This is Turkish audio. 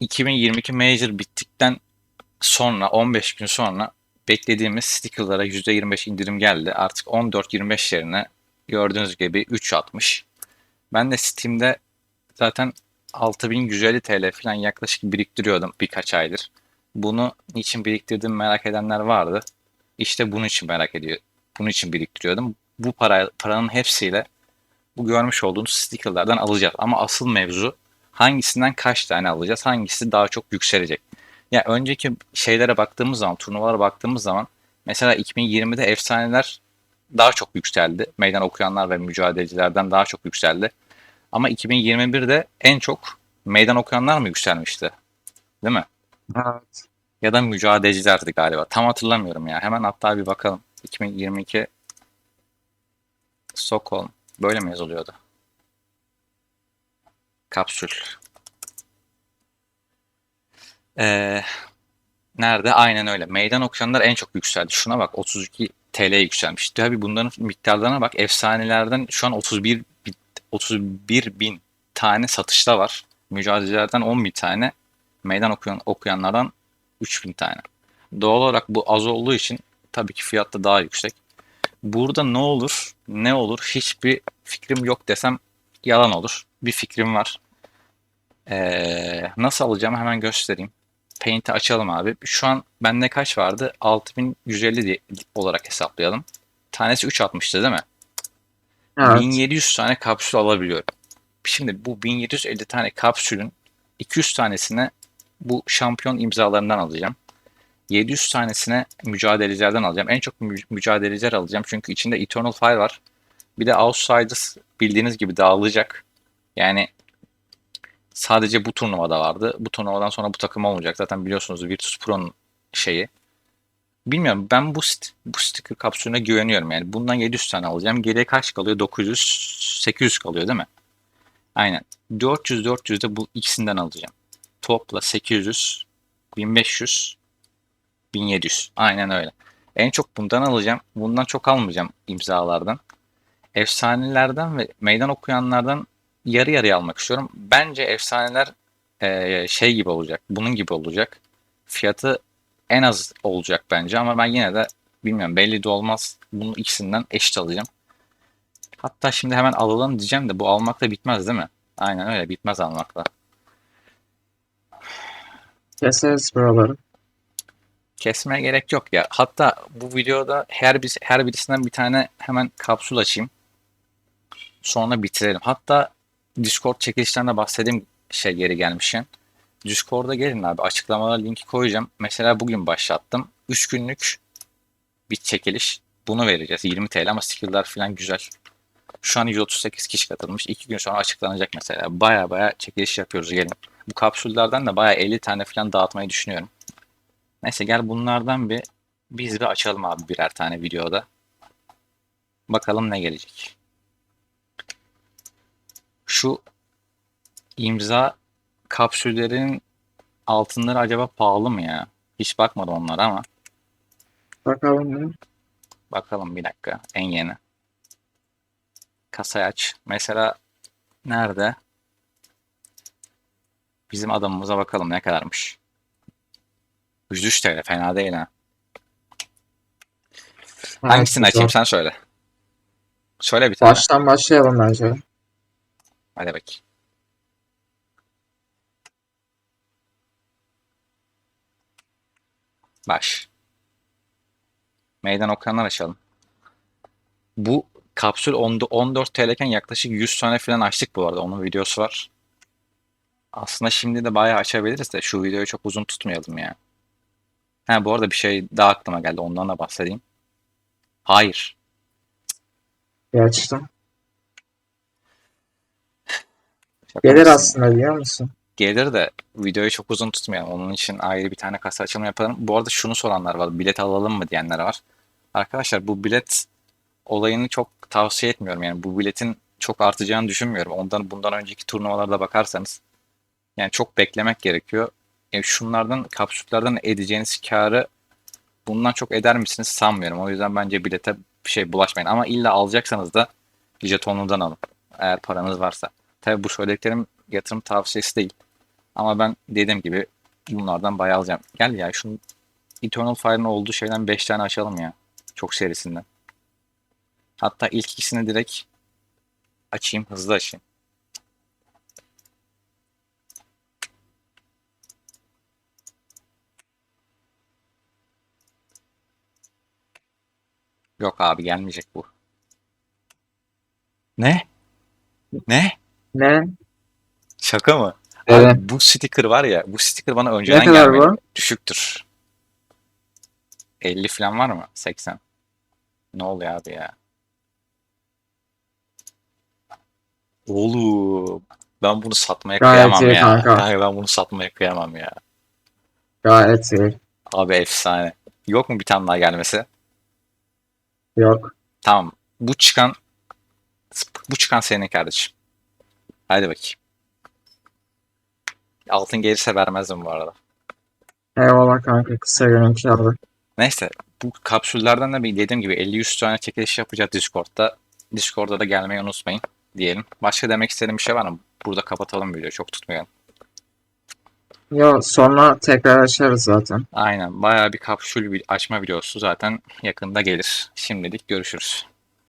2022 Major bittikten sonra 15 gün sonra beklediğimiz stickerlara %25 indirim geldi. Artık 14-25 yerine gördüğünüz gibi 3.60. Ben de Steam'de zaten 6150 TL falan yaklaşık biriktiriyordum birkaç aydır. Bunu niçin biriktirdim merak edenler vardı. İşte bunun için merak ediyor. Bunun için biriktiriyordum. Bu para, paranın hepsiyle bu görmüş olduğunuz stickerlardan alacağız. Ama asıl mevzu hangisinden kaç tane alacağız? Hangisi daha çok yükselecek? Ya önceki şeylere baktığımız zaman, turnuvalara baktığımız zaman mesela 2020'de efsaneler daha çok yükseldi. Meydan okuyanlar ve mücadelecilerden daha çok yükseldi. Ama 2021'de en çok meydan okuyanlar mı yükselmişti? Değil mi? Evet. Ya da mücadelecilerdi galiba. Tam hatırlamıyorum ya. Hemen hatta bir bakalım. 2022 Stockholm. Böyle mi yazılıyordu? Kapsül. Ee, nerede? Aynen öyle. Meydan okuyanlar en çok yükseldi. Şuna bak 32 TL yükselmiş. Tabii bunların miktarlarına bak. Efsanelerden şu an 31 bin, 31 bin tane satışta var. Mücadelecilerden 10 bin tane. Meydan okuyan, okuyanlardan 3 bin tane. Doğal olarak bu az olduğu için tabii ki fiyat da daha yüksek. Burada ne olur, ne olur hiçbir fikrim yok desem yalan olur. Bir fikrim var. Ee, nasıl alacağımı hemen göstereyim. Paint'i açalım abi. Şu an bende kaç vardı? 6150 diye- olarak hesaplayalım. Tanesi 3.60'tı değil mi? Evet. 1700 tane kapsül alabiliyorum. Şimdi bu 1750 tane kapsülün 200 tanesine bu şampiyon imzalarından alacağım. 700 tanesine mücadelecilerden alacağım. En çok mü- mücadeleciler alacağım çünkü içinde Eternal Fire var. Bir de Outsiders bildiğiniz gibi dağılacak. Yani sadece bu turnuvada vardı. Bu turnuvadan sonra bu takım olmayacak. Zaten biliyorsunuz Virtus Pro'nun şeyi. Bilmiyorum ben bu st- bu sticker kapsülüne güveniyorum yani. Bundan 700 tane alacağım. Geriye kaç kalıyor? 900 800 kalıyor değil mi? Aynen. 400 400 de bu ikisinden alacağım. Topla 800 1500 1700. Aynen öyle. En çok bundan alacağım. Bundan çok almayacağım imzalardan. Efsanelerden ve meydan okuyanlardan yarı yarıya almak istiyorum. Bence efsaneler eee, şey gibi olacak. Bunun gibi olacak. Fiyatı en az olacak bence ama ben yine de bilmiyorum belli de olmaz. Bunun ikisinden eşit alacağım. Hatta şimdi hemen alalım diyeceğim de bu almakla bitmez değil mi? Aynen öyle bitmez almakla. Keseriz buraları. Kesmeye gerek yok ya. Hatta bu videoda her bir, her birisinden bir tane hemen kapsül açayım. Sonra bitirelim. Hatta Discord çekilişlerinde bahsedeyim şey geri gelmişken. Discord'a gelin abi. Açıklamalara linki koyacağım. Mesela bugün başlattım. 3 günlük bir çekiliş. Bunu vereceğiz. 20 TL ama skill'lar falan güzel. Şu an 138 kişi katılmış. 2 gün sonra açıklanacak mesela. Baya baya çekiliş yapıyoruz gelin. Bu kapsüllerden de baya 50 tane falan dağıtmayı düşünüyorum. Neyse gel bunlardan bir biz bir açalım abi birer tane videoda. Bakalım ne gelecek. Şu imza kapsüllerin altınları acaba pahalı mı ya? Hiç bakmadım onlara ama Bakalım. bakalım bir dakika en yeni. Kasayı aç. Mesela nerede? Bizim adamımıza bakalım ne kadarmış. 103 TL fena değil ha. Hangisini açayım sen söyle. Söyle bir tane. Baştan başlayalım bence. Hadi bakayım. Baş. Meydan okuyanlar açalım. Bu kapsül 10 14 TL iken yaklaşık 100 tane falan açtık bu arada. Onun videosu var. Aslında şimdi de bayağı açabiliriz de şu videoyu çok uzun tutmayalım ya. Ha bu arada bir şey daha aklıma geldi. Ondan da bahsedeyim. Hayır. Bir Şaka Gelir mısın aslında biliyor musun? Gelir de videoyu çok uzun tutmayalım. Onun için ayrı bir tane kasa açılımı yapalım. Bu arada şunu soranlar var. Bilet alalım mı diyenler var. Arkadaşlar bu bilet olayını çok tavsiye etmiyorum. Yani bu biletin çok artacağını düşünmüyorum. Ondan bundan önceki turnuvalarda bakarsanız yani çok beklemek gerekiyor. Yani şunlardan kapsüllerden edeceğiniz karı bundan çok eder misiniz sanmıyorum. O yüzden bence bilete bir şey bulaşmayın. Ama illa alacaksanız da jetonundan alın. Eğer paranız varsa. Tabii bu söylediklerim yatırım tavsiyesi değil. Ama ben dediğim gibi bunlardan bayağı alacağım. Gel ya şunun Eternal Fire'ın olduğu şeyden 5 tane açalım ya. Çok serisinden. Hatta ilk ikisini direkt açayım. Hızlı açayım. Yok abi gelmeyecek bu. Ne? Ne? Ne? Şaka mı? Evet. Abi bu sticker var ya, bu sticker bana önceden Ne kadar gelmedi. bu? Düşüktür. 50 falan var mı? 80. Ne oluyor abi ya? Oğlum, ben bunu satmaya Gayet kıyamam iyi ya. kanka. Kanka ben bunu satmaya kıyamam ya. Gayet iyi. Abi efsane. Yok mu bir tane daha gelmesi? Yok. Tamam. Bu çıkan bu çıkan senin kardeşim. Hadi bakayım. Altın gelirse vermezdim bu arada. Eyvallah kanka. Kısa görüntü aldı. Neyse bu kapsüllerden de bir dediğim gibi 50-100 tane çekiliş yapacağız Discord'da. Discord'da da gelmeyi unutmayın diyelim. Başka demek istediğim bir şey var mı? Burada kapatalım videoyu. Çok tutmayalım. Yo sonra tekrar açarız zaten. Aynen. Bayağı bir kapsül açma videosu zaten yakında gelir. Şimdilik görüşürüz.